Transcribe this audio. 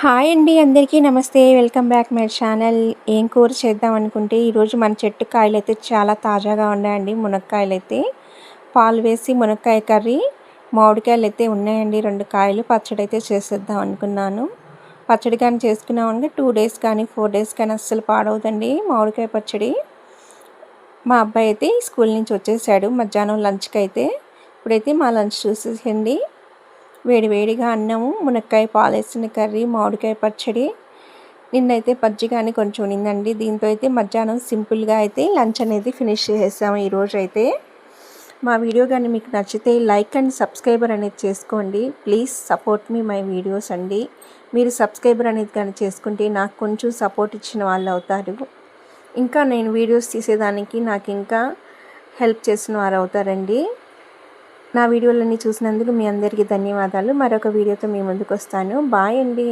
Hi అండి అందరికీ నమస్తే. Welcome back my channel. ఏం కూర చేద్దాం అనుకుంటే ఈరోజు మన చెట్టు కాయలు అయితే చాలా తాజాగా ఉన్నాయండి మునక్కాయలు అయితే పాలు వేసి మునక్కాయ కర్రీ మామిడికాయలు అయితే ఉన్నాయండి రెండు కాయలు పచ్చడి అయితే చేసేద్దాం అనుకున్నాను. పచ్చడి కానీ చేసుకున్నామంటే టూ డేస్ కానీ ఫోర్ డేస్ కానీ అస్సలు పాడవుదండి మామిడికాయ పచ్చడి. మా అబ్బాయి అయితే స్కూల్ నుంచి వచ్చేసాడు మధ్యాహ్నం లంచ్కి అయితే ఇప్పుడైతే మా లంచ్ చూసేసండి వేడివేడిగా అన్నము మునక్కాయ పాలేసిన కర్రీ మామిడికాయ పచ్చడి. నిన్నైతే పచ్చి కానీ కొంచెం ఉన్నిందండి. దీంతో అయితే మధ్యాహ్నం సింపుల్గా అయితే లంచ్ అనేది ఫినిష్ చేసేసాము ఈరోజు అయితే. మా వీడియో కానీ మీకు నచ్చితే లైక్ అండ్ సబ్స్క్రైబర్ అనేది చేసుకోండి. Please support me my videos అండి. మీరు సబ్స్క్రైబర్ అనేది కానీ చేసుకుంటే నాకు కొంచెం సపోర్ట్ ఇచ్చిన వాళ్ళు అవుతారు. ఇంకా నేను వీడియోస్ తీసేదానికి నాకు ఇంకా హెల్ప్ చేసిన వారు అవుతారండి. నా వీడియోలన్నీ చూసినందుకు మీ అందరికీ ధన్యవాదాలు. మరొక వీడియోతో మీ ముందుకు వస్తాను. బాయ్ అండి.